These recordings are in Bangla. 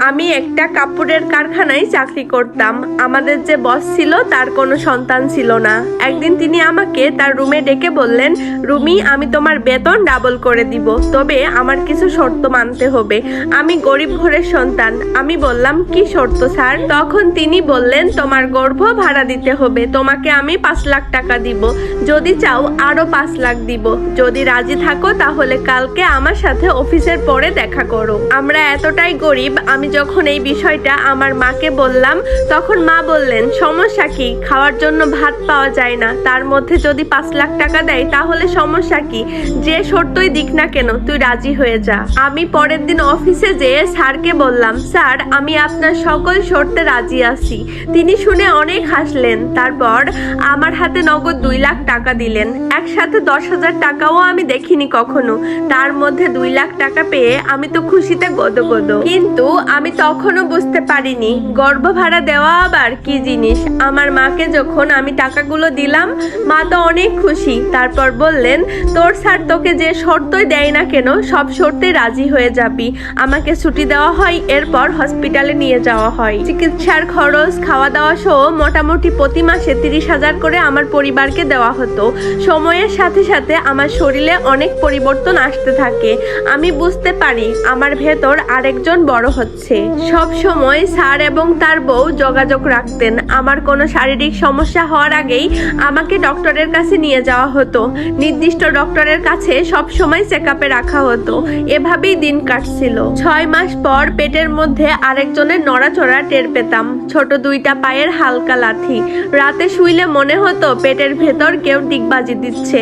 আমি একটা কাপড়ের কারখানায় চাকরি করতাম। আমাদের যে বস ছিল, তার কোনো সন্তান ছিল না। একদিন তিনি আমাকে তার রুমে ডেকে বললেন, রুমি, আমি তোমার বেতন ডাবল করে দিব। তবে আমার কিছু শর্ত মানতে হবে। আমি গরিব ঘরের সন্তান। আমি বললাম, কি শর্ত, স্যার? তখন তিনি বললেন, তোমার গর্ভ ভাড়া দিতে হবে। তোমাকে আমি পাঁচ লাখ টাকা দিব। যদি চাও আরও পাঁচ লাখ দিব। যদি রাজি থাকো, তাহলে কালকে আমার সাথে অফিসের পরে দেখা করো। আমরা এতটাই গরিব, আমি যখন এই বিষয়টা আমার মাকে বললাম, তখন মা বললেন, সমস্যা কি? খাওয়ার জন্য ভাত পাওয়া যায় না। তার মধ্যে যদি পাঁচ লাখ টাকা দেয়, তাহলে সমস্যা কি? যে শর্তই দিক না কেন, তুই রাজি হয়ে যা। আমি পরের দিন অফিসে যেয়ে স্যারকে বললাম, স্যার, আমি আপনার সকল শর্তে রাজি আছি। তিনি শুনে অনেক হাসলেন। তারপর আমার হাতে নগদ দুই লাখ টাকা দিলেন। একসাথে দশ হাজার টাকাও আমি দেখিনি কখনো। তার মধ্যে দুই লাখ টাকা পেয়ে আমি তো খুশিতে গদগদ। কিন্তু আমি তখনও বুঝতে পারিনি। গর্ভ ভাড়া দেওয়া আবার কি জিনিস? আমার মাকে যখন আমি টাকাগুলো দিলাম, মা তো অনেক খুশি। তারপর বললেন, তোর স্যার তোকে যে শর্তই দেয় না কেন, সব শর্তে রাজি হয়ে যাবি। আমাকে ছুটি দেওয়া হয়, এরপর হসপিটালে নিয়ে যাওয়া হয়। চিকিৎসার খরচ খাওয়া দাওয়া সহ মোটামুটি প্রতি মাসে তিরিশ হাজার করে আমার পরিবারকে দেওয়া হতো। সময়ের সাথে সাথে আমার শরীরে অনেক পরিবর্তন আসতে থাকে। আমি বুঝতে পারি, আমার ভেতর আরেকজন বড় হচ্ছে। সব সময় স্যার এবং তার বউ যোগাযোগ রাখতেন। আমার কোনো শারীরিক সমস্যা হওয়ার আগেই আমাকে ডক্টরের কাছে নিয়ে যাওয়া হতো। নির্দিষ্ট ডক্টরের কাছে সব সময় চেক আপে রাখা হতো। এভাবেই দিন কাটছিল। ছয় মাস পর পেটের মধ্যে আরেকজনের নড়াচড়া টের পেতাম। ছোট দুইটা পায়ের হালকা লাথি। রাতে শুইলে মনে হতো পেটের ভেতর কেউ ডিগবাজি দিচ্ছে।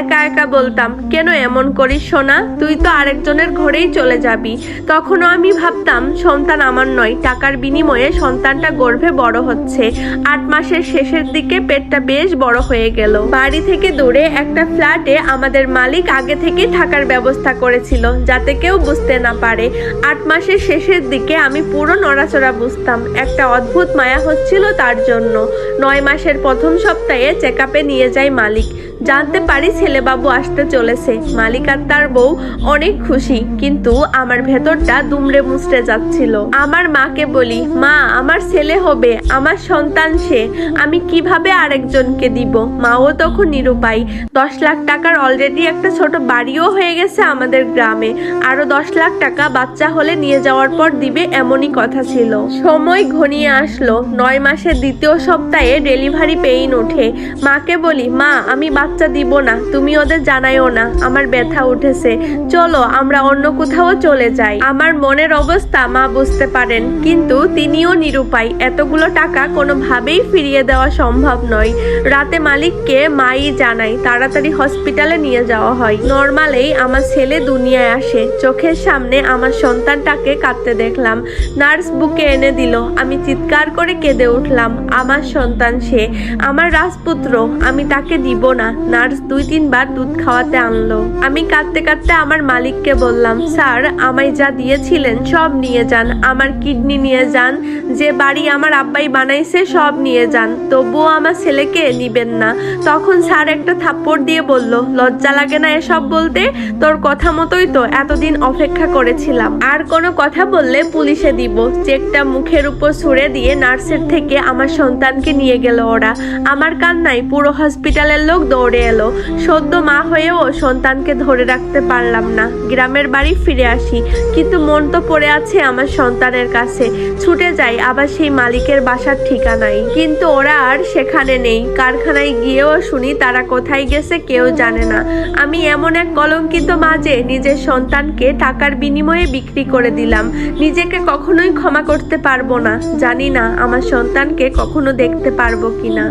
একা একা বলতাম, কেন এমন করিস সোনা? তুই তো আরেকজনের ঘরেই চলে যাবি। তখনও আমি ভাবতাম সন্তান আমার নয়, টাকার বিনিময়ে সন্তানটা গর্ভে বড় হচ্ছে। আট মাসের শেষের দিকে পেটটা বেশ বড় হয়ে গেল। বাড়ি থেকে দূরে একটা ফ্ল্যাটে আমাদের মালিক আগে থেকে থাকার ব্যবস্থা করেছিল, যাতে কেউ বুঝতে না পারে। আট মাসের শেষের দিকে আমি পুরো নড়াচড়া বুঝতাম, একটা অদ্ভুত মায়া হচ্ছিল তার জন্য। নয় মাসের প্রথম সপ্তাহে চেক নিয়ে যায় মালিক। জানতে পারি ছেলেবাবু আসতে চলেছে। মালিক আর তার বউ অনেক খুশি, কিন্তু আমার ভেতরটা দুমড়ে মুচড়ে যাচ্ছিল। আমার মাকে বলি, মা, আমার ছেলে হবে, আমার সন্তান সে, আমি কীভাবে আরেকজনকে দিব? মাও তখন নিরুপায়, দশ লাখ টাকার অলরেডি একটা ছোট বাড়িও হয়ে গেছে আমাদের গ্রামে, আরও দশ লাখ টাকা বাচ্চা হলে নিয়ে যাওয়ার পর দিবে এমনই কথা ছিল। সময় ঘনিয়ে আসলো, নয় মাসের দ্বিতীয় সপ্তাহে ডেলিভারি পেইন ওঠে। মাকে বলি, মা, আমি বাচ্চা দিব না, তুমি ওদের জানাইও না, আমার ব্যথা উঠেছে। চলো, আমরা অন্য কোথাও চলে যাই। আমার মনের অবস্থা মা বুঝতে পারেন, কিন্তু তিনিও নিরুপায়। এতগুলো টাকা কোনোভাবেই ফিরিয়ে দেওয়া সম্ভব নয়। রাতে মালিককে মাই জানাই, তাড়াতাড়ি হসপিটালে নিয়ে যাওয়া হয়। নর্মালেই আমার ছেলে দুনিয়ায় আসে। চোখের সামনে আমার সন্তানটাকে কাঁদতে দেখলাম। নার্স বুকে এনে দিল, আমি চিৎকার করে কেঁদে উঠলাম, আমার সন্তান সে, আমার রাজপুত্র, আমি তাকে দিব না। নার্স দুই তিনবার দুধ খাওয়াতে আনলো। আমি কাঁদতে কাঁদতে আমার মালিককে বললাম, স্যার, আমায় যা দিয়েছিলেন সব নিয়ে যান। আমার কিডনি নিয়ে যান, যে বাড়ি আমার আব্বাই বানাইছে সব নিয়ে যান। তবুও আমার ছেলেকে নিবেন না। তখন স্যার একটা থাপ্পড় দিয়ে বলল, লজ্জা লাগে না এসব বলতে? তোর কথা মতোই তো এতদিন অপেক্ষা করেছিলাম। আর কোনো কথা বললে পুলিশে দিব। চেকটা মুখের উপর ছুড়ে দিয়ে নার্সের থেকে আমার সন্তানকে নিয়ে গেল ওরা। আমার কান্নায় পুরো হসপিটালের লোক দৌড়ে এলো। সদ্য মা হয়েও সন্তানকে ধরে রাখতে পারলাম না। গ্রামের বাড়ি ফিরে আসি, কিন্তু মন তো পড়ে আছে আমার সন্তানের কাছে। ছুটে যাই, আবার সেই মালিকের বাসার ঠিকানায়। কিন্তু ওরা আর সেখানে নেই। কারখানায় গিয়েও শুনি, তারা কোথায় গেছে কেউ জানে না। আমি এমন এক কলঙ্কিত মাঝে নিজের সন্তানকে টাকার বিনিময়ে বিক্রি করে দিলাম। নিজেকে কখনোই ক্ষমা করতে পারব না। জানি না আমার সন্তানকে কখনো দেখতে পারব কিনা।